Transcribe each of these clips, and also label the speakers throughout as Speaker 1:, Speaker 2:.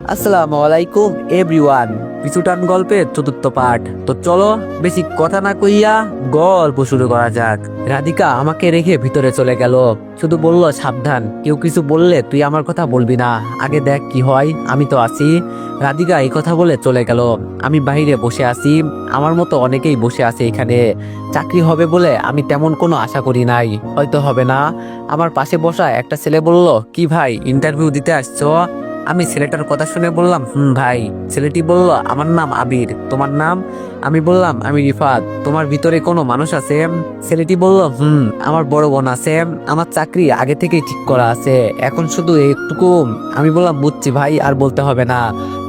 Speaker 1: আসসালামু আলাইকুম এভরিওয়ান পিছুটান গল্পের চতুর্থ পাঠ। তো চলো, বেশি কথা না কইয়া গল্প শুরু করা যাক। রাধিকা আমাকে রেখে ভিতরে চলে গেল। শুধু বলল, সাবধান, কেউ কিছু বললে তুই আমার কথা বলবি না। আগে দেখ কি হয়, আমি তো আছি। রাধিকা এই কথা বলে চলে গেল। আমি বাইরে বসে আছি। আমার মতো অনেকেই বসে আছে এখানে। চাকরি হবে বলে আমি তেমন কোনো আশা করি নাই। হয়তো হবে না। আমার পাশে বসা একটা ছেলে বলল, কি ভাই ইন্টারভিউ দিতে আসছো? আমি ছেলেটার কথা শুনে বললাম, হুম ভাই। ছেলেটি বলল, আমার নাম আবির, তোমার নাম? আমি বললাম, আমি রিফাত, তোমার ভিতরে কোনো মানুষ আছে? ছেলেটি বলল, হুম, আমার বড় বোন আছে, আমার চাকরি আগে থেকেই ঠিক করা আছে, এখন শুধু একটুকু আমি বললাম, বুঝছি ভাই, আর বলতে হবে না।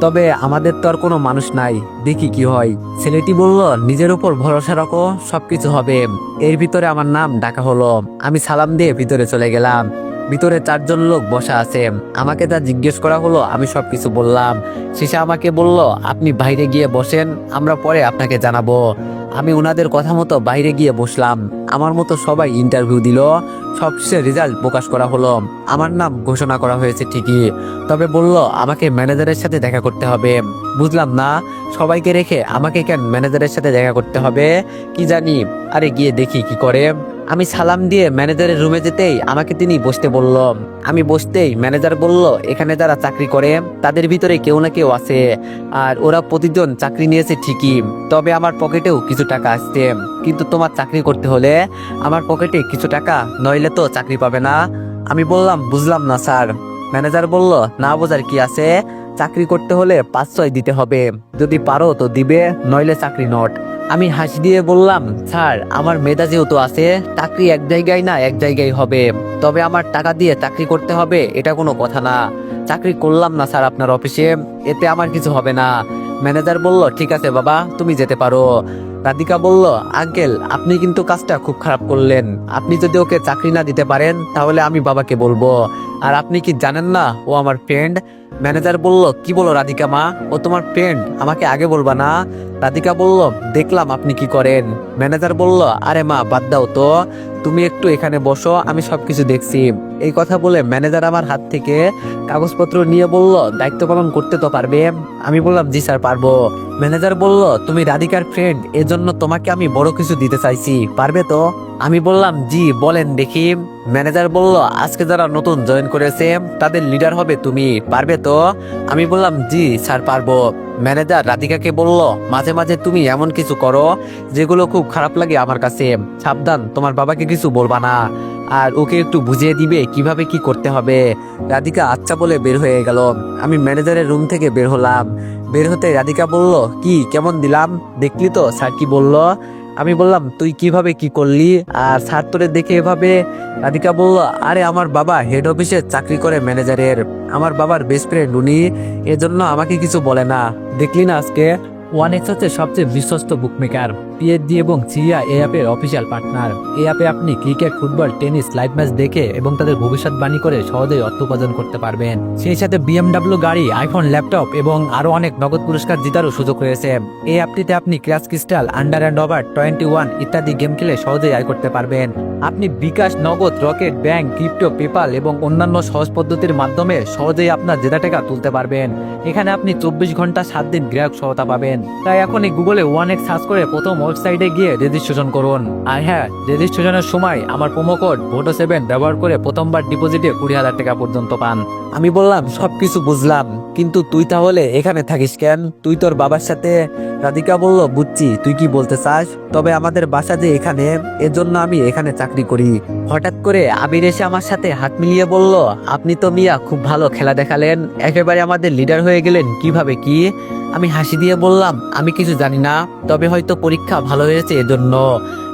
Speaker 1: তবে আমাদের তো আর কোনো মানুষ নাই, দেখি কি হয়। ছেলেটি বলল, নিজের উপর ভরসা রাখো, সবকিছু হবে। এর ভিতরে আমার নাম ডাকা হলো। আমি সালাম দিয়ে ভিতরে চলে গেলাম। ভিতরে চারজন লোক বসা আছে। আমাকে যা জিজ্ঞেস করা হলো, আমি সবকিছু বললাম। শেষে আমাকে বলল, আপনি বাইরে গিয়ে বসেন, আমরা পরে আপনাকে জানাব। আমি ওনাদের কথা মতো বাইরে গিয়ে বসলাম। আমার মতো সবাই ইন্টারভিউ দিল। সবশেষে রেজাল্ট প্রকাশ করা হলো। আমার নাম ঘোষণা করা হয়েছে ঠিকই। তবে বলল, আমাকে ম্যানেজারের সাথে দেখা করতে হবে। বুঝলাম না। সবাইকে রেখে, আমাকে কেন ম্যানেজারের সাথে দেখা করতে হবে? কি জানি। আরে গিয়ে দেখি কি করে। আমি সালাম দিয়ে ম্যানেজারের রুমে যেতেই আমাকে তিনি বসতে বলল। আমি বসতেই ম্যানেজার বলল, এখানে যারা চাকরি করে, তাদের ভিতরে কেউ না কেউ আছে। আর ওরা প্রতিজন চাকরি নিয়েছে ঠিকই, তবে আমার পকেটেও কিছু টাকা আসছে। কিন্তু তোমার চাকরি করতে হলে আমার পকেটে কিছু টাকা, নইলে তো চাকরি পাবে না। আমি বললাম, বুঝলাম না স্যার। ম্যানেজার বলল, না বোঝার কি আছে? চাকরি করতে হলে পাঁচ ছয় দিতে হবে। যদি পারো তো দিবে, নইলে চাকরি নট। আমি হাসি দিয়ে বললাম, স্যার, আমার মেধা যেহেতু আছে, চাকরি এক জায়গায় না এক জায়গায় হবে। তবে আমার টাকা দিয়ে চাকরি করতে হবে, এটা কোনো কথা না। চাকরি করলাম না, স্যার, আপনার অফিসে। এতে আমার কিছু হবে না। ম্যানেজার বলল, ঠিক আছে বাবা, তুমি যেতে পারো। রাধিকা বলল, আঙ্কেল, আপনি কিন্তু কাজটা খুব খারাপ করলেন। আপনি যদি ওকে চাকরি না দিতে পারেন, তাহলে আমি বাবাকে বলব। আর আপনি কি জানেন না, ও আমার ফ্রেন্ড ম্যানেজার বলল, কি বলো রাধিকা মা? ও তোমার ফ্রেন্ড আমাকে আগে বলবা না? রাধিকা বলল, দেখলাম আপনি কি করেন। ম্যানেজার বলল, আরে মা, বাদ দাও তো। তুমি একটু এখানে বসো, আমি সবকিছু দেখছি। এই কথা বলে ম্যানেজার আমার হাত থেকে কাগজপত্র নিয়ে বলল, দায়িত্ব পালন করতে তো পারবে? আমি বললাম, জি স্যার, পারব। ম্যানেজার বলল, তুমি রাধিকার ফ্রেন্ড এজন্য তোমাকে আমি বড় কিছু দিতে চাইছি, পারবে তো? আমি বললাম, জি, বলেন দেখি। ম্যানেজার বলল, আজকে যারা নতুন জয়েন করেছে, তাদের লিডার হবে তুমি, পারবে তো? আমি বললাম, জি স্যার, পারব। ম্যানেজার রাধিকাকে বলল, মাঝে মাঝে তুমি এমন কিছু করো যেগুলো খুব খারাপ লাগে আমার কাছে। সাবধান, তোমার বাবাকে কিছু বলবা না। আর ওকে একটু বুঝিয়ে দিবে কীভাবে কি করতে হবে। রাধিকা আচ্ছা বলে বের হয়ে গেল। আমি ম্যানেজারের রুম থেকে বের হলাম। বের হতে রাধিকা বলল, কি, কেমন দিলাম? দেখলি তো? স্যার কি বলল? আমি বললাম, তুই কীভাবে কি করলি? আর স্যার তোরে দেখে এভাবে রাধিকা বলল, আরে, আমার বাবা হেড অফিসে চাকরি করে ম্যানেজারের আমার বাবার বেস্ট ফ্রেন্ড উনি, এজন্য আমাকে কিছু বলে না। দেখলি না আজকে?
Speaker 2: ওয়ান এক্স হচ্ছে সবচেয়ে বিশ্বস্ত বুকমেকার পিএইচডি এবং সিরিয়া এই অ্যাপের অফিসিয়াল পার্টনার। এই অ্যাপে আপনি cricket, football, tennis, live match দেখে এবং তাদের ভবিষ্যৎবাণী করে সহজেই অর্থ উপার্জন করতে পারবেন। সেই সাথে বিএমডাব্লিউ গাড়ি, আইফোন, ল্যাপটপ এবং আরও অনেক নগদ পুরস্কার জেতারও সুযোগ রয়েছে। এই অ্যাপটিতে আপনি crash crystal, under and over, twenty one ইত্যাদি গেম খেলে সহজেই আয় করতে পারবেন। আপনি বিকাশ, নগদ, রকেট, ব্যাংক, ক্রিপ্টো পেপাল এবং অন্যান্য সহজ পদ্ধতির মাধ্যমে সহজেই আপনার জেতা টাকা তুলতে পারবেন। এখানে আপনি চব্বিশ ঘণ্টা সাত দিন গ্রাহক সহায়তা পাবেন। তাই এখনই গুগলে ওয়ান এক্স সার্চ করে প্রথম ওয়েবসাইটে গিয়ে রেজিস্ট্রেশন করুন। আর হ্যাঁ রেজিস্ট্রেশনের সময় আমার প্রোমো কোড ভোটো সেভেন ব্যবহার করে প্রথমবার ডিপোজিটে কুড়ি হাজার টাকা পর্যন্ত পান।
Speaker 1: আমি বললাম, সবকিছু বুঝলাম, কিন্তু তুই তাহলে এখানে থাকিস কেন? তুই তোর বাবার সাথে রাধিকা বলল, বুঝছি, তুই কি বলতে চাস? তবে আমাদের বাসা যে এখানে, এজন্য আমি এখানে চাকরি করি। হঠাৎ করে আবির এসে আমার সাথে হাত মিলিয়ে বলল, আপনি তো মিয়া খুব ভালো খেলা দেখালেন। একেবারে আমাদের লিডার হয়ে গেলেন, কীভাবে কি? আমি হাসি দিয়ে বললাম আমি কিছু জানি না তবে হয়তো পরীক্ষা ভালো হয়েছে এজন্য।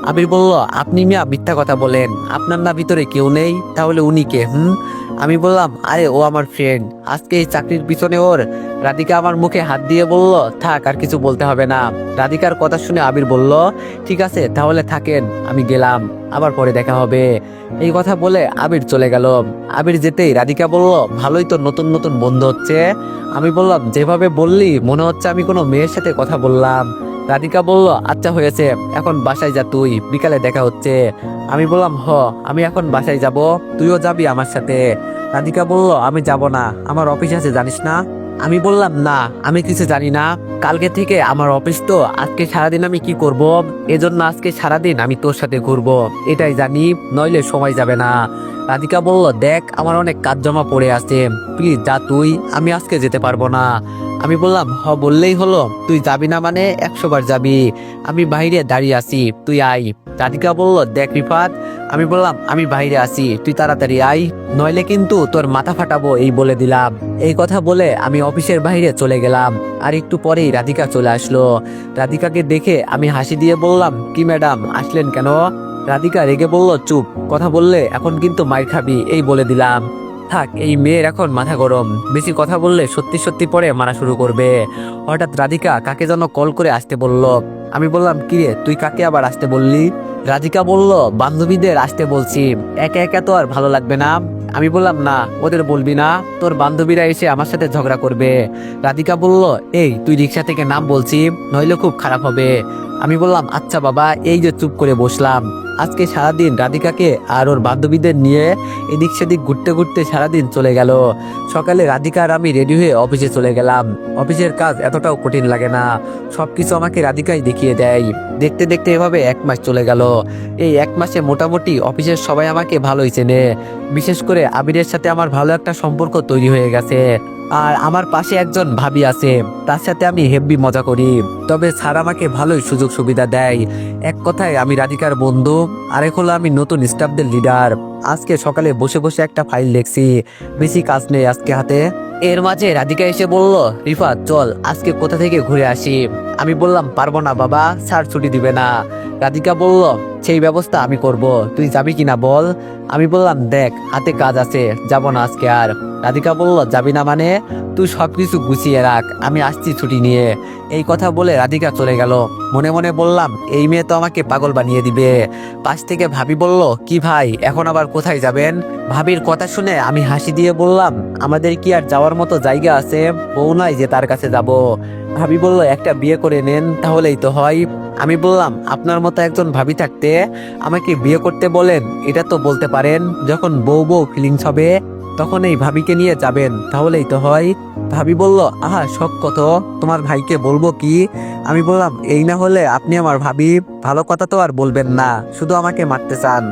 Speaker 1: আবির বলল, আপনি মিয়া মিথ্যা কথা বলেন। আপনার না ভিতরে কেউ নেই, তাহলে উনি কে, হুম? আমি বললাম, আরে, ও আমার ফ্রেন্ড আজকে এই চাকরির পিছনে ওর। রাধিকা আমার মুখে হাত দিয়ে বলল, থাক, আর কিছু বলতে হবে না। রাধিকার কথা শুনে আবির বলল, ঠিক আছে, তাহলে থাকেন, আমি গেলাম, আবার পরে দেখা হবে। এই কথা বলে আবির চলে গেল। আবির যেতেই রাধিকা বলল, ভালোই তো নতুন নতুন বন্ধু হচ্ছে। আমি বললাম, যেভাবে বললি, মনে হচ্ছে আমি কোনো মেয়ের সাথে কথা বললাম। রাধিকা বলল আচ্ছা হয়েছে। এখন বাসায় যা তুই। বিকালে দেখা হচ্ছে। আমি বললাম, হ, আমি এখন বাসায় যাব। তুইও যাবি আমার সাথে। রাধিকা বলল, আমি যাব না। আমার অফিস আছে, জানিস না? আমি বললাম, না, আমি কিছু জানি না। কালকে থেকে আমার অফিস তো। আজকে সারাদিন আমি কি করব? এজন্য আজকে সারাদিন আমি তোর সাথে ঘুরবো। এটাই জানি, নইলে সময় যাবে না। রাধিকা বলল, দেখ, আমার অনেক কাজ জমা পড়ে আছে। প্লিজ যা তুই, আমি আজকে যেতে পারব না। আমি বললাম, হ, বললেই হলো। তুই যাবি না মানে একশো বার যাবি। আমি বাইরে দাঁড়িয়ে আছি। তুই আই রাধিকা বলল, দেখ রিফাত, আমি বললাম, আমি বাইরে আছি। তুই তাড়াতাড়ি আই নইলে কিন্তু তোর মাথা ফাটাবো, এই বলে দিলাম। এই কথা বলে আমি অফিসের বাইরে চলে গেলাম। আর একটু পরেই রাধিকা চলে আসলো। রাধিকাকে দেখে আমি হাসি দিয়ে বললাম, কি ম্যাডাম, আসলেন কেন? রাধিকা রেগে বলল, চুপ, কথা বললে এখন কিন্তু মার খাবি, এই বলে দিলাম। থাক, এই মেয়ের এখন মাথা গরম। বেশি কথা বললে সত্যি সত্যি পরে মারা শুরু করবে। হঠাৎ রাধিকা কাকে যেন কল করে আসতে বলল। আমি বললাম, কিরে, তুই কাকে আবার আসতে বললি? রাধিকা বলল, বান্ধবীদের আসতে বলছি। একা একা তো আর ভালো লাগবে না। আমি বললাম, না, ওদের বলবি না। তোর বান্ধবীরা এসে আমার সাথে ঝগড়া করবে। রাধিকা বলল, এই, তুই রিক্সা থেকে নাম বলছি, নইলে খুব খারাপ হবে। আমি বললাম আচ্ছা বাবা, এই যে চুপ করে বসলাম। আজকে সারাদিন রাধিকাকে আর ওর বান্ধবীদের নিয়ে এদিক সেদিক ঘুরতে ঘুরতে সারাদিন চলে গেল। সকালে রাধিকা আর আমি রেডি হয়ে অফিসে চলে গেলাম। অফিসের কাজ এতটাও কঠিন লাগে না। সবকিছু আমাকে রাধিকাই দেখিয়ে দেয়। দেখতে দেখতে এভাবে এক মাস চলে গেল। এই এক মাসে মোটামুটি অফিসের সবাই আমাকে ভালোই চেনে। বিশেষ করে আবিরের সাথে আমার ভালো একটা সম্পর্ক তৈরি হয়ে গেছে। আর আমার পাশে একজন ভাবি আছে। তার সাথে আমি হেব্বি মজা করি। তবে স্যার আমাকে ভালোই সুযোগ সুবিধা দেয়। এক কথায় আমি রাধিকার বন্ধু। আরেক এখন আমি নতুন স্টাফদের লিডার আজকে সকালে বসে বসে একটা ফাইল দেখছি। বেশি কাজ নেই আজকে হাতে। এর মাঝে রাধিকা এসে বলল রিফাত চল, আজকে কোথা থেকে ঘুরে আসি? আমি বললাম, পারব না বাবা, স্যার ছুটি দিবে না। রাধিকা বলল সেই ব্যবস্থা আমি করব। তুই যাবি কিনা বল? আমি বললাম, দেখ, হাতে কাজ আছে, যাব না আজকে আর। রাধিকা বলল, যাবি না মানে? তুই সবকিছু গুছিয়ে রাখ, আমি আসছি ছুটি নিয়ে। এই কথা বলে রাধিকা চলে গেল। মনে মনে বললাম, এই মেয়ে তো আমাকে পাগল বানিয়ে দিবে। পাশ থেকে ভাবি বলল, কি ভাই, এখন আবার কোথায় যাবেন? ভাবির কথা শুনে আমি হাসি দিয়ে বললাম, আমাদের কি আর যাওয়ার মতো জায়গা আছে? বউ নাই যে তার কাছে যাব। ভাবি বলল, একটা বিয়ে করে নেন, তাহলেই তো হয়। আমি বললাম, আপনার মতো একজন ভাবি থাকতে আমাকে বিয়ে করতে বলেন, এটা তো বলতে পারেন, যখন বউ বউ ফিলিংস হবে, তখন এই ভাবিকে নিয়ে যাবেন, তাহলেই তো হয়। ভাবি বলল, আহা, শখ কত, তোমার ভাইকে বলব কি? আমি বললাম, এই না হলে আপনি আমার ভাবি, ভালো কথা তো আর বলবেন না, শুধু আমাকে মারতে চান।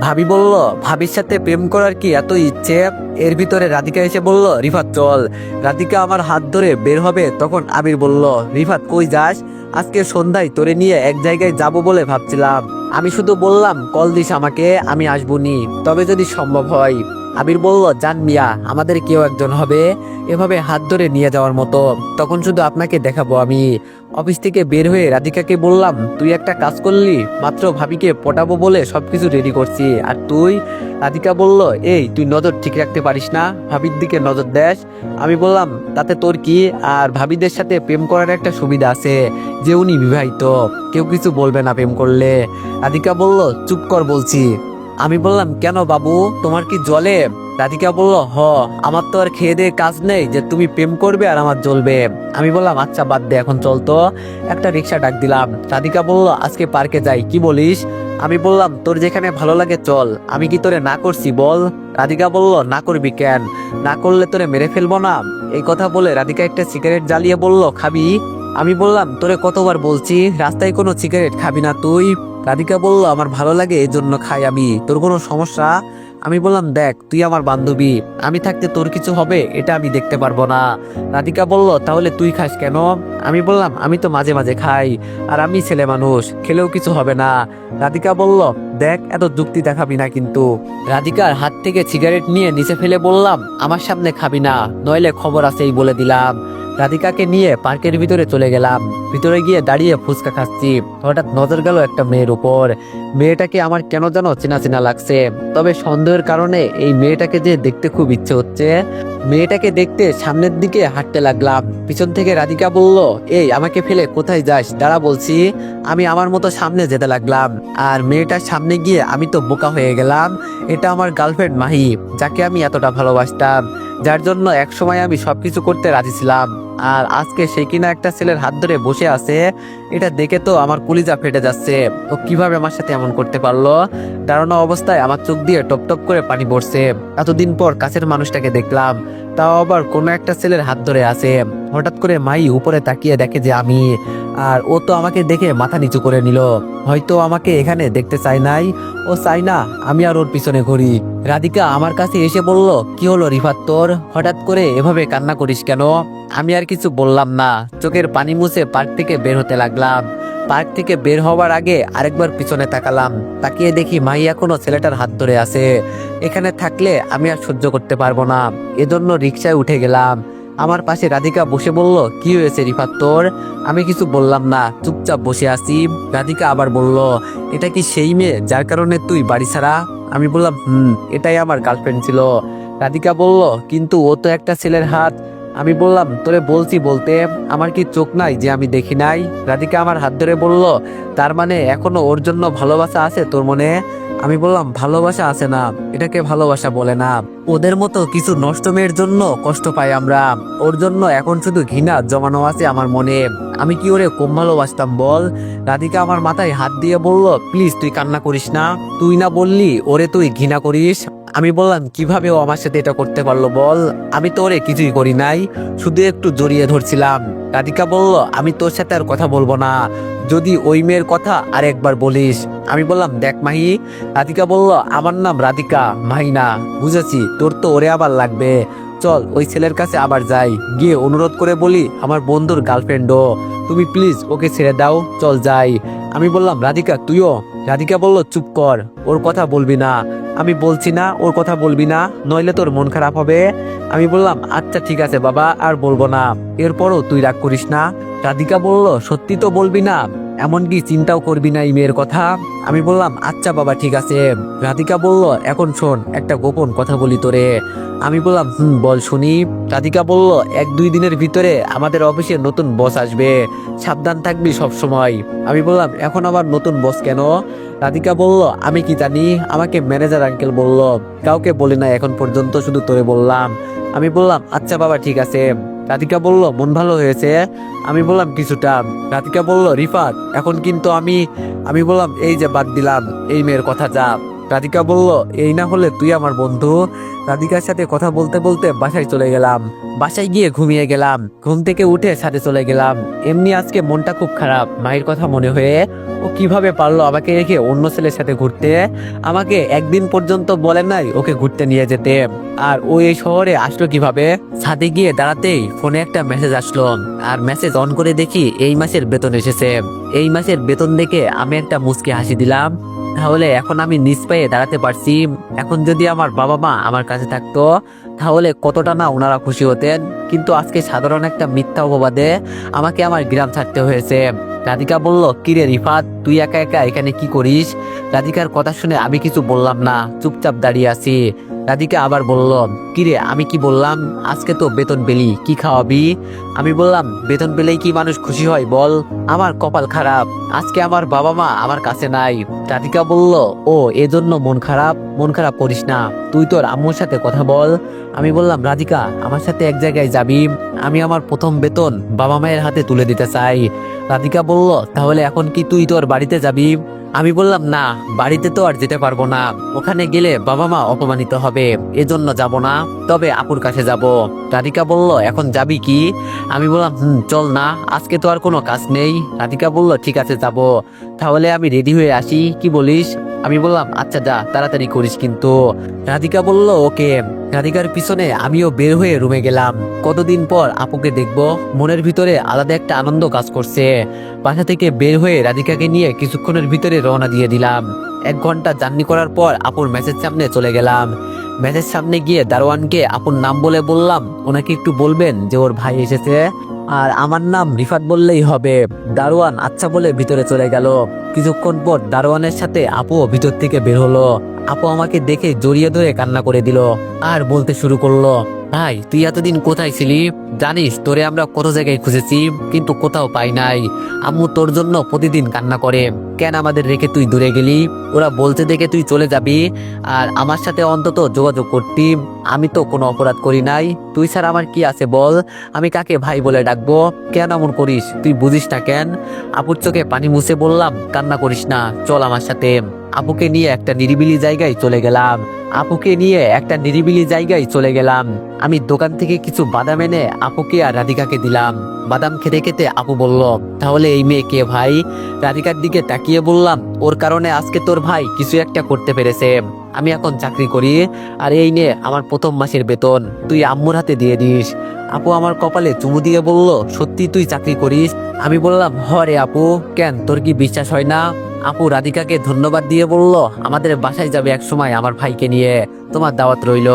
Speaker 1: ভাবি বলল, ভাবির সাথে প্রেম করার কি এত ইচ্ছে? এর ভিতরে রাধিকা এসে বলল, রিফাত, চল। রাধিকা আমার হাত ধরে বের হবে, তখন আবির বলল, রিফাত, কই যাস? আজকে সন্ধ্যায় তোরে নিয়ে এক জায়গায় যাব বলে ভাবছিলাম। আমি শুধু বললাম, কল দিস আমাকে, আমি আসব নি। তবে যদি সম্ভব হয়। আবির বলল, জান মিয়া, আমাদের কেউ একজন হবে। এভাবে হাত ধরে নিয়ে যাওয়ার মতো। তখন শুধু আপনাকে দেখাবো আমি। অফিস থেকে বের হয়ে রাধিকাকে বললাম, তুই একটা কাজ করলি, মাত্র ভাবিকে পটাবো বলে সবকিছু রেডি করছি। আর তুই? রাধিকা বলল, এই, তুই নজর ঠিক রাখতে পারিস না। ভাবির দিকে নজর দেস। আমি বললাম, তাতে তোর কি? আর ভাবিদের সাথে প্রেম করার একটা সুবিধা আছে, যে উনি বিবাহিত। কেউ কিছু বলবে না প্রেম করলে। রাধিকা বলল, চুপ কর বলছি। আমি বললাম, কেন বাবু? তোমার কি জলে রাধিকা বলল, হ, আমার তো আর খেয়ে দিয়ে কাজ নেই যে তুমি প্রেম করবে আর আমার জ্বলবে। আমি বললাম আচ্ছা বাদ দে, এখন চলতো একটা রিক্সা ডাক দিলাম। রাধিকা বলল, আজকে পার্কে যাই, কি বলিস? আমি বললাম, তোর যেখানে ভালো লাগে চল, আমি কি তোরে না করছি বল? রাধিকা বলল, না করবি কেন? না করলে তোরে মেরে ফেলব না। এই কথা বলে রাধিকা একটা সিগারেট জ্বালিয়ে বলল, খাবি? আমি বললাম, তোরে কতবার বলছি, রাস্তায় কোনো সিগারেট খাবি না তুই? রাধিকা বলল, আমার ভালো লাগে, এই জন্য খাই আমি। তোর কোনো সমস্যা? আমি বললাম, দেখ, তুই আমার বান্ধবী। আমি থাকতে তোর কিছু হবে, এটা আমি দেখতে পারব না। রাধিকা বলল, তাহলে তুই খাস কেন? আমি বললাম, আমি তো মাঝে মাঝে খাই, আর আমি ছেলে মানুষ, খেলেও কিছু হবে না। রাধিকা বলল, দেখ, এত যুক্তি দেখাবি না কিন্তু। রাধিকার হাত থেকে সিগারেট নিয়ে নিচে ফেলে বললাম, আমার সামনে খাবি না, নইলে খবর আছেই বলে দিলাম। রাধিকাকে নিয়ে পার্কের ভিতরে চলে গেলাম। ভিতরে গিয়ে দাঁড়িয়ে ফুচকা খাচ্ছি। হঠাৎ নজর গেল একটা মেয়ের উপর। মেয়েটাকে আমার কেন যেন চেনা চেনা লাগছে। তবে সন্দেহের কারণে এই মেয়েটাকে যে দেখতে খুব ইচ্ছে হচ্ছে, মেয়েটাকে দেখতে সামনের দিকে হাঁটতে লাগলাম। পিছন থেকে রাধিকা বলল এই, আমাকে ফেলে কোথায় যাস? দাঁড়া বলছি, আমি আমার মতো সামনে যেতে লাগলাম। আর মেয়েটার সামনে গিয়ে আমি তো বোকা হয়ে গেলাম। এটা আমার গার্লফ্রেন্ড মাহি, যাকে আমি এতটা ভালোবাসতাম, যার জন্য একসময় আমি সবকিছু করতে রাজি ছিলাম। আর আজকে সে কিনা একটা ছেলের হাত ধরে বসে আছে, এটা দেখে তো আমার কলিজা ফেটে যাচ্ছে। ও কীভাবে আমার সাথে এমন করতে পারল? দাঁড়ানো অবস্থায় আমার চোখ দিয়ে টপ টপ করে পানি পড়ছে। এতদিন পর কাছের মানুষটাকে দেখলাম, তাও আবার কোনো একটা ছেলের হাত ধরে আছে। হঠাৎ করে মাই উপরে তাকিয়ে দেখে যে আমি আর ও তো আমাকে দেখে মাথা নিচু করে নিল। হয়তো আমাকে এখানে দেখতে চাই নাই। ও চাই না, আমি আর ওর পিছনে ঘুরি। রাধিকা আমার কাছে এসে বলল, কি হলো রিফাত তোর? হঠাৎ করে এভাবে কান্না করিস কেন? আমি আর কিছু বললাম না। চোখের পানি মুছে পার্ক থেকে বের হতে লাগলাম। পার্ক থেকে বের হওয়ার আগে আরেকবার পিছনে তাকালাম। তাকিয়ে দেখি মাই এখনও ছেলেটার হাত ধরে আছে। এখানে থাকলে আমি আর সহ্য করতে পারব না। এজন্য রিক্সায় উঠে গেলাম। আমার পাশে রাধিকা বসে বলল, কি হয়েছে রিফাত তোর? আমি কিছু বললাম না, চুপচাপ বসে আছি। রাধিকা আবার বলল, এটা কি সেই মেয়ে যার কারণে তুই বাড়ি ছাড়া? আমি বললাম, হুম, এটাই আমার গার্লফ্রেন্ড ছিল। রাধিকা বলল, কিন্তু ও তো একটা ছেলের হাত। আমি বললাম, তোরে বলছি বলতে, আমার কি চোখ নাই যে আমি দেখি নাই? রাধিকা আমার হাত ধরে বলল, তার মানে এখনও ওর জন্য ভালোবাসা আছে তোর মনে? আমি বললাম, ভালোবাসা আছে না, এটাকে ভালোবাসা বলে না। ওদের মতো কিছু নষ্ট মেয়ের জন্য কষ্ট পাই আমরা। ওর জন্য এখন শুধু ঘৃণা জমানো আছে আমার মনে। আমি কি ওরে কম ভালোবাসতাম, বল? রাধিকা আমার মাথায় হাত দিয়ে বলল, প্লিজ, তুই কান্না করিস না। তুই না বললি, ওরে তুই ঘৃণা করিস। আমি বললাম, কীভাবে ও আমার সাথে এটা করতে পারল বল? আমি তো ওরে কিছুই করি নাই। শুধু একটু জড়িয়ে ধরছিলাম। রাধিকা বলল, আমি তোর সাথে আর কথা বলব না। যদি ওই মেয়ের কথা আর একবার বলিস। আমি বললাম, দেখ মাহি। রাধিকা বলল, আমার নাম রাধিকা মাহি না বুঝেছি, তোর তো ওরে আবার লাগবে। চল, ওই ছেলের কাছে আবার যাই। গিয়ে অনুরোধ করে বলি, আমার বন্ধুর গার্লফ্রেন্ডও। তুমি প্লিজ ওকে ছেড়ে দাও, চল যাই। আমি বললাম, রাধিকা, তুইও রাধিকা বলল, চুপ কর, ওর কথা বলবি না। আমি বলছি, না, ওর কথা বলবি না, নইলে তোর মন খারাপ হবে। আমি বললাম আচ্ছা ঠিক আছে বাবা, আর বলব না। এরপরও তুই রাগ করিস না। রাধিকা বলল, সত্যি তো বলবি না। এমনকি চিন্তাও করবি না এই মেয়ের কথা। আমি বললাম আচ্ছা বাবা, ঠিক আছে। রাধিকা বলল, এখন শোন, একটা গোপন কথা বলি তোরে। আমি বললাম, হুম, বল শুনি। রাধিকা বলল, এক দুই দিনের ভিতরে আমাদের অফিসে নতুন বস আসবে। সাবধান থাকবি সব সময় আমি বললাম, এখন আবার নতুন বস কেন? রাধিকা বলল, আমি কি জানি। আমাকে ম্যানেজার আঙ্কেল বলল, কাউকে বলি না, এখন পর্যন্ত শুধু তোরে বললাম। আমি বললাম আচ্ছা বাবা, ঠিক আছে। রাধিকা বলল, মন ভালো হয়েছে? আমি বললাম, কিছুটা। রাধিকা বলল, রিফাত, এখন কিন্তু আমি আমি বললাম, এই যে বাদ দিলাম, এই মেয়ের কথা যা রাধিকা বলল, এই না হলে তুই আমার বন্ধু। রাধিকার সাথে কথা বলতে বলতে বাসায় চলে গেলাম। বাসায় গিয়ে ঘুমিয়ে গেলাম। ঘুম থেকে উঠে সাথে চলে গেলাম। এমনি আজকে মনটা খুব খারাপ। মায়ের কথা মনে হয়ে, ও কীভাবে পারল আমাকে রেখে অন্য ছেলের সাথে ঘুরতে? আমাকে একদিন পর্যন্ত বলে নাই ওকে ঘুরতে নিয়ে যেতে। আর ও এই শহরে আসলো কীভাবে? ছাদে গিয়ে দাঁড়াতেই ফোনে একটা মেসেজ আসলো। আর মেসেজ অন করে দেখি এই মাসের বেতন এসেছে। এই মাসের বেতন দেখে আমি একটা মুচকে হাসি দিলাম। তাহলে এখন আমি নিজ পায়ে দাঁড়াতে পারছি। এখন যদি আমার বাবা মা আমার কাছে থাকতো, তাহলে কতটা না ওনারা খুশি হতেন। কিন্তু আজকে সাধারণ একটা মিথ্যা অপবাদে আমাকে আমার গ্রাম ছাড়তে হয়েছে। রাধিকা বলল, কিরে রিফাত, তুই একা একা এখানে কি করিস? রাধিকার কথা শুনে আমি কিছু বললাম না, চুপচাপ দাঁড়িয়ে আছি। রাধিকা আবার বলল কিরে, আমি কি বললাম? আজকে তো বেতন পেলি, কি খাওয়াবি? আমি বললাম, বেতন পেলেই কি মানুষ খুশি হয় বল? আমার কপাল খারাপ, আজকে আমার বাবা মা আমার কাছে নাই। রাধিকা বলল, ও, এজন্য মন খারাপ? মন খারাপ করিস না, তুই তোর আম্মুর সাথে কথা বল। আমি বললাম, রাধিকা, আমার সাথে এক জায়গায় যাবি, আমি আমার প্রথম বেতন বাবা মায়ের হাতে তুলে দিতে চাই। রাধিকা বলল, তাহলে এখন কি তুই তোর বাড়িতে যাবি? আমি বললাম, না, বাড়িতে তো আর যেতে পারব না। ওখানে গেলে বাবা মা অপমানিত হবে। এজন্য যাব না। তবে আপুর কাছে যাব। রাধিকা বলল, এখন যাবি কি? আমি বললাম, হুম, চল না। আজকে তো আর কোনো কাজ নেই। রাধিকা বলল, ঠিক আছে, যাব। তাহলে আমি রেডি হয়ে আসি। কি বলিস? আমি বললাম আচ্ছা যা, তাড়াতাড়ি করিস। কিন্তু রাধিকা বলল, ওকে, রাধিকার পিছনে আমিও বের হয়ে রুমে গেলাম। কতদিন পর আপুকে দেখব? মনের ভিতরে আলাদা একটা আনন্দ কাজ করছে। বাসা থেকে বের হয়ে রাধিকাকে নিয়ে কিছুক্ষণের ভিতরে রওনা দিয়ে দিলাম। এক ঘণ্টা জার্নি করার পর আপুর মেসেজ সামনে চলে গেলাম। মেসেজ সামনে গিয়ে দারোয়ানকে আপুর নাম বলে বললাম, ওনাকে একটু বলবেন যে ওর ভাই এসেছে? আর আমার নাম রিফাত বললেই হবে। দারোয়ান আচ্ছা বলে ভিতরে চলে গেল। কিছুক্ষণ পর দারোয়ানের সাথে আপুও ভিতর থেকে বের হলো। আপু আমাকে দেখে জড়িয়ে ধরে কান্না করে দিল আর বলতে শুরু করল। ভাই, তুই এতদিন কোথায় ছিলি? জানিস, তোরে আমরা কত জায়গায় খুঁজেছি, কিন্তু কোথাও পাই নাই। আম্মু তোর জন্য প্রতিদিন কান্না করে। কেন আমাদের রেখে তুই দূরে গেলি? ওরা বলতে দেখে তুই চলে যাবি। আর আমার সাথে অন্তত যোগাযোগ করতি। আমি তো কোনো অপরাধ করি নাই। তুই স্যার আমার কি আছে বল? আমি কাকে ভাই বলে ডাকবো? কেন এমন করিস? তুই বুঝিস না কেন? আপুর চোখে পানি মুছে বললাম, কান্না করিস না। চল আমার সাথে। আপুকে নিয়ে একটা নিরিবিলি জায়গায় চলে গেলাম। আপুকে নিয়ে একটা নিরিবিলি জায়গায় চলে গেলাম। আমি দোকান থেকে কিছু বাদাম এনে আপুকে আর রাধিকাকে দিলাম। বাদাম খেতে খেতে আপু বলল, তাহলে এই মেয়ে কে ভাই? রাধিকার দিকে তাকিয়ে বললাম, ওর কারণে আজকে তোর ভাই কিছু একটা করতে পেরেছে। আমি এখন চাকরি করি, আর এই নিয়ে আমার প্রথম মাসের বেতন। তুই আম্মুর হাতে দিয়ে দিস। আপু আমার কপালে চুমু দিয়ে বলল, সত্যি তুই চাকরি করিস? আমি বললাম হরে আপু, কেন তোর কি বিশ্বাস হয় না? আপু রাধিকাকে ধন্যবাদ দিয়ে বলল, আমাদের বাসায় যাবে এক সময় আমার ভাইকে নিয়ে, তোমার দাওয়াত রইল।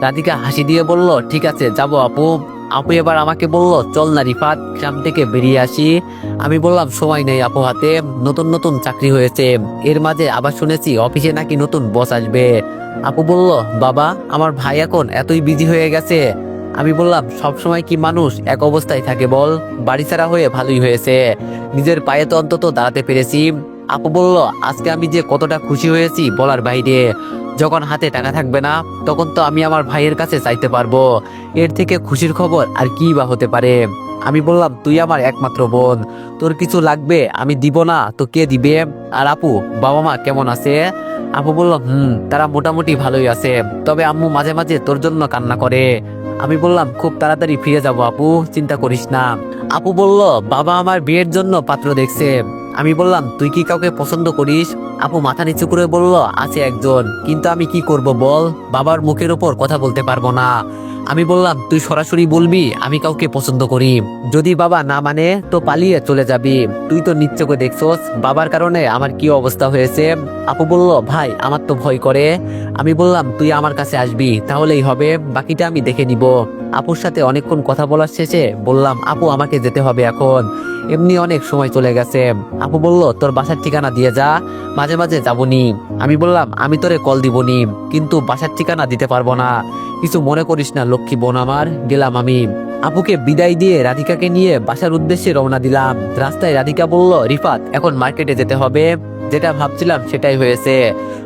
Speaker 1: রাধিকা হাসি দিয়ে বলল, ঠিক আছে, যাব আপু। আপু এবার আমাকে বলল, চল না রিফাত, গ্রাম থেকে বেরিয়ে আসি। আমি বললাম, সময় নেই আপু হাতে, নতুন নতুন চাকরি হয়েছে। এর মাঝে আবার শুনেছি অফিসে নাকি নতুন বস আসবে। আপু বলল, বাবা, আমার ভাই এখন এতই বিজি হয়ে গেছে। আমি বললাম, সব সময় কি মানুষ এক অবস্থায় থাকে বল? বাড়ি ছাড়া হয়ে ভালোই হয়েছে। নিজের পায়ে তো অন্তত দাঁড়াতে পেরেছি। আপু বলল, আজকে আমি যে কতটা খুশি হয়েছি বলার বাইরে। যখন হাতে টাকা থাকবে না, তখন তো আমি আমার ভাইয়ের কাছে চাইতে পারব। এর থেকে খুশির খবর আর কি বা হতে পারে? আমি বললাম, তুই আমার একমাত্র বোন। তোর কিছু লাগবে, আমি দিব না, তো কে দিবে? আর আপু, বাবা মা কেমন আছে? আপু বলল, হুম, তারা মোটামুটি ভালোই আছে। তবে আম্মু মাঝে মাঝে তোর জন্য কান্না করে। আমি বললাম, খুব তাড়াতাড়ি ফিরে যাব আপু, চিন্তা করিস না। আপু বলল, বাবা আমার বিয়ের জন্য পাত্র দেখছে। আমি বললাম, তুই কি কাউকে পছন্দ করিস? আপু মাথা নিচু করে বলল, আছে একজন, কিন্তু আমি কি করব বল? বাবার মুখের উপর কথা বলতে পারব না। আমি বললাম, তুই সরাসরি বলবি? আমি কাউকে পছন্দ করি। যদি বাবা না মানে তো পালিয়ে চলে যাবি। তুই তো নিচ্ছকে দেখছোস। বাবার কারণে আমার কি অবস্থা হয়েছে? আপু বলল, ভাই, আমার তো ভয় করে। আমি বললাম, তুই আমার কাছে আসবি, তাহলেই হবে। বাকিটা আমি দেখে নিব। আপুর সাথে অনেকক্ষণ কথা বলার শেষে বললাম, আপু, আমাকে যেতে হবে এখন। এমনি অনেক সময় চলে গেছে। আপু বলল, তোর বাসার ঠিকানা দিয়ে যা, মাঝে মাঝে যাবনি। আমি বললাম, আমি তোরে কল দিবনি, কিন্তু বাসার ঠিকানা দিতে পারব না। কিছু মনে করিস না, লক্ষ্মী বোন আমার, গেলাম আমি। আপুকে বিদায় দিয়ে রাধিকাকে নিয়ে বাসার উদ্দেশ্যে রওনা দিলাম। রাস্তায় রাধিকা বলল, রিফাত, এখন মার্কেটে যেতে হবে। যেটা ভাবছিলাম সেটাই হয়েছে।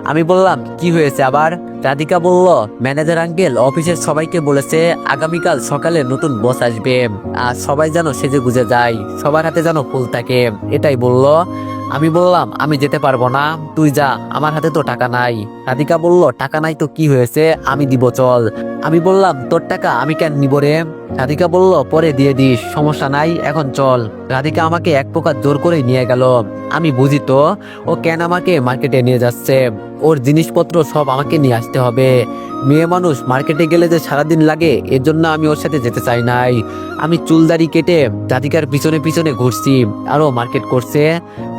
Speaker 1: আমি বললাম, কি হয়েছে আবার? রাধিকা বলল, ম্যানেজার আঙ্কেল, অফিসের সবাইকে বলেছে আগামীকাল সকালে নতুন বস আসবে। আর সবাই যেন সেজে গুজে যায়, সবার হাতে যেন ফুল থাকে। এটাই বলল। আমি বললাম, আমি যেতে পারব না। তুই যা, আমার হাতে তো টাকা নাই। রাধিকা বলল, টাকা নাই তো কি হয়েছে? আমি দিব, চল। আমি বললাম, তোর টাকা আমি কেন নিব রে? রাধিকা বলল, পরে দিয়ে দিস, সমস্যা নাই, এখন চল। রাধিকা আমাকে এক প্রকার জোর করে নিয়ে গেল। আমি বুঝি তো, ও কেন আমাকে মার্কেটে নিয়ে যাচ্ছে। ওর জিনিসপত্র সব আমাকে নিয়ে আসতে হবে। মেয়ে মানুষ মার্কেটে গেলে যে সারাদিন লাগে এর জন্য আমি ওর সাথে যেতে চাই নাই। আমি চুলদারি কেটে দাদিকার পিছনে পিছনে ঘুরছি, আরও মার্কেট করছে।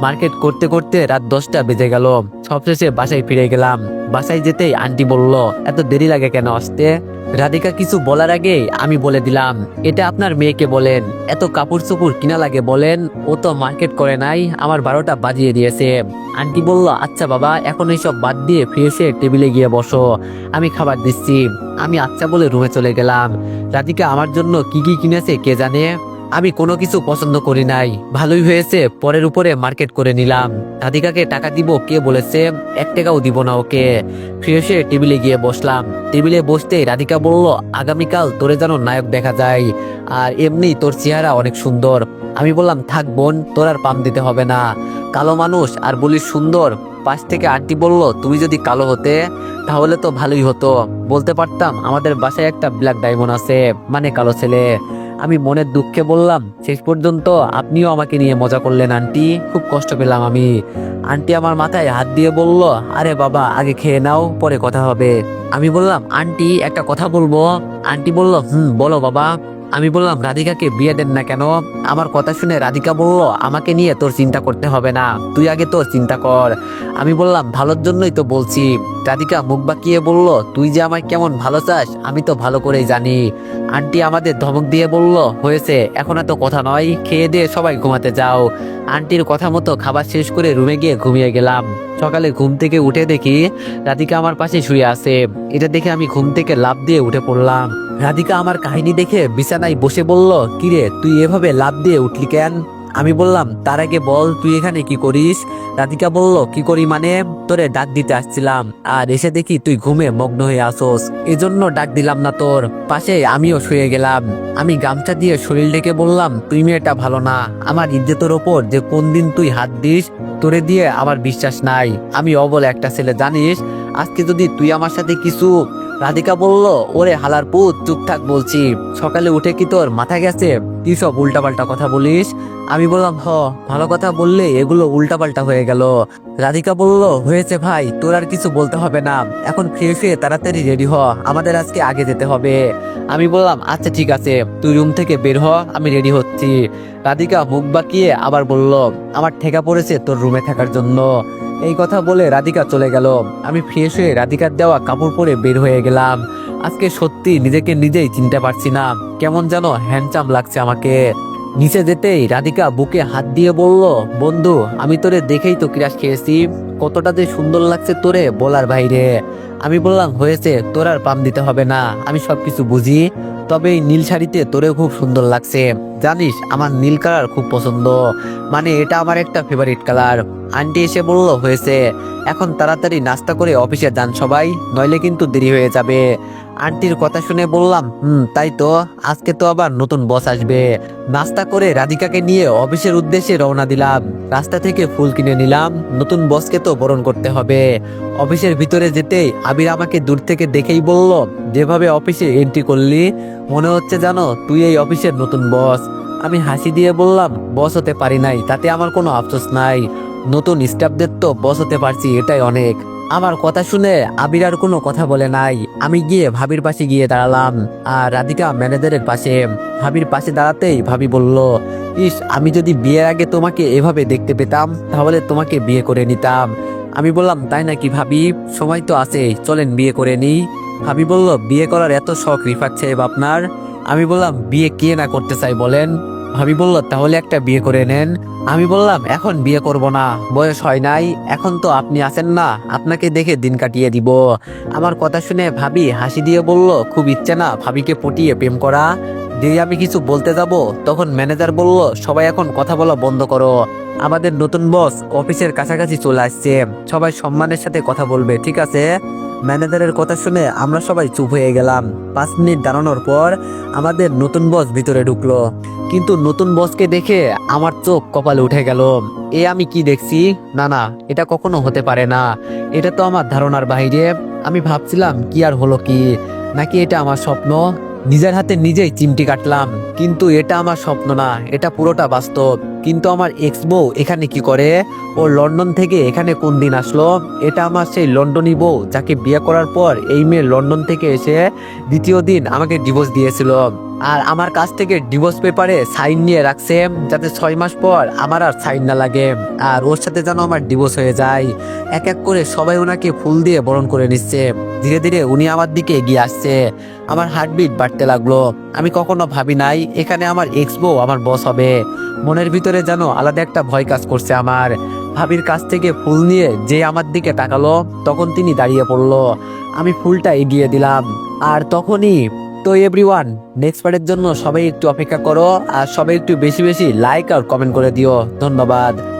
Speaker 1: মার্কেট করতে করতে রাত দশটা বেজে গেল। সবশেষে বাসায় ফিরে গেলাম। বাসায় যেতেই আন্টি বলল, এত দেরি লাগে কেন আসতে? রাধিকা কিছু বলার আগে আমি বলে দিলাম, এটা আপনার মেয়েকে বলেন। এত কাপড় চোপড় কিনা লাগে বলেন, ও তো মার্কেট করে নাই, আমার বারোটা বাজিয়ে দিয়েছে। আন্টি বলল আচ্ছা বাবা, এখন এইসব বাদ দিয়ে ফ্রেশে টেবিলে গিয়ে বসো। আমি খাবার দিচ্ছি। আমি আচ্ছা বলে রুমে চলে গেলাম। রাধিকা আমার জন্য কি কি কিনেছে কে জানে? আমি কোনো কিছু পছন্দ করি নাই। ভালোই হয়েছে, পরের উপরে মার্কেট করে নিলাম। রাধিকাকে টাকা দিব, কে বলেছে? এক টাকাও দিব না ওকে। ফ্রেশে টেবিলে গিয়ে বসলাম। টেবিলে বসতে রাধিকা বলল, আগামীকাল তোরে যেন নায়ক দেখা যায়। আর এমনি তোর চেহারা অনেক সুন্দর। আমি বললাম, থাক বোন, তোর আর পাম দিতে হবে না। কালো মানুষ আর বলিস সুন্দর। পাশ থেকে আন্টি বলল, তুমি যদি কালো হতে, তাহলে তো ভালোই হতো। বলতে পারতাম, আমাদের বাসায় একটা ব্ল্যাক ডায়মন্ড আছে মানে কালো ছেলে। আমি মনের দুঃখে বললাম, শেষ পর্যন্ত আপনিও আমাকে নিয়ে মজা করলেন, আন্টি। খুব কষ্ট পেলাম আমি। আন্টি আমার মাথায় হাত দিয়ে বলল, আরে বাবা, আগে খেয়ে নাও, পরে কথা হবে। আমি বললাম, আন্টি, একটা কথা বলব। আন্টি বলল, হুম, বলো বাবা। আমি বললাম, রাধিকাকে বিয়ে দেন না কেন? আমার কথা শুনে রাধিকা বলল, আমাকে নিয়ে তোর চিন্তা করতে হবে না, তুই আগে তোর চিন্তা কর। আমি বললাম, ভালোর জন্যই তো বলছি। রাধিকা মুখ বাঁকিয়ে বলল, তুই যে আমায় কেমন ভালো চাস, আমি তো ভালো করেই জানি। আন্টি আমাদের ধমক দিয়ে বলল, হয়েছে, এখন এত কথা নয়, খেয়ে দিয়ে সবাই ঘুমাতে যাও। আন্টির কথা মতো খাবার শেষ করে রুমে গিয়ে ঘুমিয়ে গেলাম। সকালে ঘুম থেকে উঠে দেখি রাধিকা আমার পাশে শুয়ে আছে। এটা দেখে আমি ঘুম থেকে লাভ দিয়ে উঠে পড়লাম। রাধিকা আমার কাহিনী দেখে বিছানায় বসে বলল, কিরে, তুই এভাবে লাভ দিয়ে উঠলি কেন? আমি বললাম, তার আগে বল, তুই এখানে কি করিস? রাধিকা বলল, কি করি মানে? তোরে ডাক দিতে আসছিলাম, আর এসে দেখি তুই ঘুমে মগ্ন হয়ে আসোস। এজন্য ডাক দিলাম না তোর। পাশে আমিও শুয়ে গেলাম। আমি গামছা দিয়ে শরীর ডেকে বললাম, তুই মেয়েটা ভালো না। আমার ইজ্জতের ওপর যে কোন দিন তুই হাত দিস, তোরে দিয়ে আমার বিশ্বাস নাই। আমি অবল একটা ছেলে, জানিস? আজকে যদি তুই আমার সাথে কিছু রাধিকা বলল, ওরে হালার পুত, চুপ বলছি। সকালে উঠে কি তোর মাথা গেছে? কি সব উল্টাপাল্টা কথা বলিস? আমি বললাম, হ, ভালো কথা বললে এগুলো উল্টাপাল্টা হয়ে গেল। রাধিকা বলল, হয়েছে ভাই, তোর আর কিছু বলতে হবে না। এখন ফ্রেশ হয়ে তাড়াতাড়ি রেডি হ, আমাদের আজকে আগে যেতে হবে। আমি বললাম আচ্ছা ঠিক আছে, তুই রুম থেকে বের হ, আমি রেডি হচ্ছি। রাধিকা মুখ বাঁকিয়ে আবার বলল, আমার ঠেকা পড়েছে তোর রুমে থাকার জন্য। এই কথা বলে রাধিকা চলে গেল। আমি ফ্রেশ হয়ে রাধিকার দেওয়া কাপড় পরে বের হয়ে গেলাম। আজকে সত্যি নিজেকে নিজেই চিনতে পারছি না। কেমন যেন হ্যান্ডসাম লাগছে আমাকে। নিচে যেতেই রাধিকা বুকে হাত দিয়ে বলল, বন্ধু, আমি তোরে দেখেই তো ক্রাশ খেয়েছি। কতটা যে সুন্দর লাগছে তোরে বলার বাইরে। আমি বললাম, হয়েছে, তোর আর পাম দিতে হবে না। আমি সবকিছু বুঝি। তবে এই নীল শাড়িতে তোরে খুব সুন্দর লাগছে। জানিস, আমার নীল কালার খুব পছন্দ। মানে এটা আমার একটা ফেভারিট কালার। আন্টি এসে বলল, হয়েছে। এখন তাড়াতাড়ি নাস্তা করে অফিসে যান সবাই। নইলে কিন্তু দেরি হয়ে যাবে। আন্টির কথা শুনে বললাম, হুম, তাই তো, আজকে তো আবার নতুন বস আসবে। নাস্তা করে রাধিকাকে নিয়ে অফিসের উদ্দেশ্যে রওনা দিলাম। রাস্তা থেকে ফুল কিনে নিলাম। নতুন বসকে তো বরণ করতে হবে। অফিসের ভিতরে যেতেই আবির আমাকে দূর থেকে দেখেই বলল, যেভাবে অফিসে এন্ট্রি করলি, মনে হচ্ছে জানো তুই এই অফিসের নতুন বস আমি হাসি দিয়ে বললাম বস হতে পারি নাই, তাতে আমার কোনো আফসোস নাই। নতুন স্টাফদের তো বস হতে পারছি, এটাই অনেক। আমার কথা শুনে আবির আর কোনো কথা বলে নাই। আমি গিয়ে ভাবির পাশে গিয়ে দাঁড়ালাম আর রাধিকা ম্যানেজারের পাশে। ভাবির পাশে দাঁড়াতেই ভাবি বলল, ইস, আমি যদি বিয়ের আগে তোমাকে এভাবে দেখতে পেতাম, তাহলে তোমাকে বিয়ে করে নিতাম। আমি বললাম, তাই নাকি ভাবি? সময় তো আছে, চলেন বিয়ে করে নিই। ভাবি বলল, বিয়ে করার এত শখ সাহেব আপনার? আমি বললাম, বিয়ে কে না করতে চাই বলেন? ভাবি বলল, তাহলে একটা বিয়ে করে নেন। আমি বললাম, এখন বিয়ে করব না, বয়স হয় নাই, এখন তো আপনি আছেন না, আপনাকে দেখে দিন কাটিয়ে দিব। আমার কথা শুনে ভাবি হাসি দিয়ে বলল, খুব ইচ্ছে না ভাবিকে পটিয়ে প্রেম করা। যেই আমি কিছু বলতে যাব, তখন ম্যানেজার বলল, সবাই এখন কথা বলা বন্ধ করো। আমাদের নতুন বস অফিসের কাছাকাছি চলে আসছে। সবাই সম্মানের সাথে কথা বলবে, ঠিক আছে? ম্যানেজারের কথা শুনে আমরা সবাই চুপ হয়ে গেলাম। পাঁচ মিনিট দাঁড়ানোর পর আমাদের নতুন বস ভিতরে ঢুকলো। কিন্তু নতুন বসকে দেখে আমার চোখ কপালে উঠে গেল। এ, আমি কি দেখছি? না না, এটা কখনো হতে পারে না। এটা তো আমার ধারণার বাইরে। আমি ভাবছিলাম, কি আর হলো কি? নাকি এটা আমার স্বপ্ন? নিজের হাতে নিজেই চিমটি কাটলাম। কিন্তু এটা আমার স্বপ্ন না, এটা পুরোটা বাস্তব। কিন্তু আমার এক্স বউ এখানে কি করে? ও লন্ডন থেকে এখানে কোন দিন আসলো? এটা আমার সেই লন্ডনী বউ যাকে বিয়ে করার পর এই মেয়ে লন্ডন থেকে এসে দ্বিতীয় দিন আমাকে ডিভোর্স দিয়েছিল। আর আমার কাছ থেকে ডিভোর্স পেপারে সাইন নিয়ে রাখছে, যাতে ছয় মাস পর আমার আর সাইন না লাগে। আর ওর সাথে যেন আমার ডিভোর্স হয়ে যায়। এক এক করে সবাই ওনাকে ফুল দিয়ে বরণ করে নিচ্ছে। ধীরে ধীরে উনি আমার দিকে এগিয়ে আসছে। আমার হার্টবিট বাড়তে লাগল। আমি কখনো ভাবি নাই, এখানে আমার এক্স বউ আমার বস হবে। মনের ভিতরে যেন আলাদা একটা ভয় কাজ করছে আমার। ভাবির কাছ থেকে ফুল নিয়ে যে আমার দিকে তাকালো, তখন তিনি দাঁড়িয়ে পড়ল। আমি ফুলটা এগিয়ে দিলাম। আর তখনই, তো এভরিওয়ান নেক্সট পার্টের জন্য সবাই একটু অপেক্ষা করো, আর সবাই একটু বেশি বেশি লাইক আর কমেন্ট করে দিও। ধন্যবাদ।